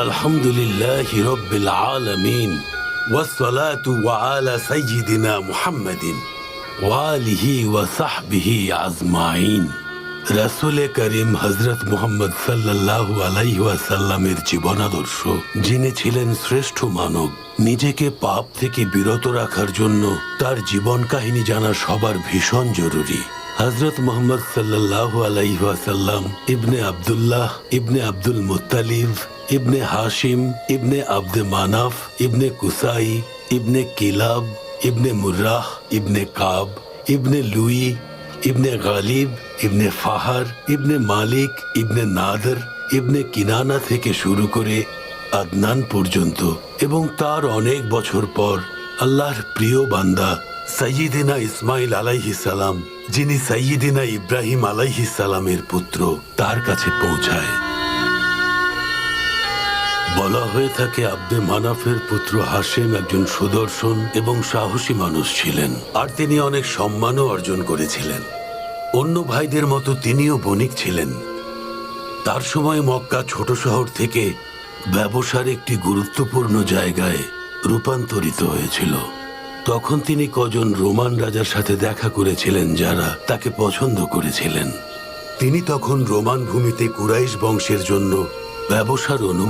الحمد لله رب العالمين والصلاة وعلى سيدنا محمد وآله وصحبه أجمعين রাসুলে করিম হজরত মোহাম্মদ সাল্লাহ আলাইসাল্লামের জীবনাদর্শ যিনি ছিলেন শ্রেষ্ঠ মানব নিজেকে পাপ থেকে বিরত রাখার জন্য তার জীবন কাহিনী জানা সবার ভীষণ জরুরি হজরত মোহাম্মদ সাল্লাহ আলাইসাল্লাম ইবনে আবদুল্লাহ, ইবনে আব্দুল মুতালিব ইবনে হাশিম, ইবনে আব্দে মানাফ, ইবনে কুসাই, ইবনে কিলাব, ইবনে মুর্রাহ ইবনে কাব, ইবনে লুই, ইবনে গালিব, ইবনে ফাহার, ইবনে মালিক, ইবনে নাদর, ইবনে কিনানা থেকে শুরু করে আদনান পর্যন্ত এবং তার অনেক বছর পর আল্লাহর প্রিয় বান্দা সৈয়দিনা ইসমাইল সালাম, যিনি সৈয়দিনা ইব্রাহিম সালামের পুত্র, তার কাছে পৌঁছায়। বলা হয়ে থাকে, আব্দে মানাফের পুত্র হাসেম একজন সুদর্শন এবং সাহসী মানুষ ছিলেন, আর তিনি অনেক সম্মানও অর্জন করেছিলেন। অন্য ভাইদের মতো তিনিও বণিক ছিলেন। তার সময় মক্কা ছোট শহর থেকে ব্যবসার একটি গুরুত্বপূর্ণ জায়গায় রূপান্তরিত হয়েছিল। তখন তিনি কজন রোমান রাজার সাথে দেখা করেছিলেন যারা তাকে পছন্দ করেছিলেন। তিনি তখন রোমান ভূমিতে কুরাইশ বংশের জন্য ব্যবসার অনুমতি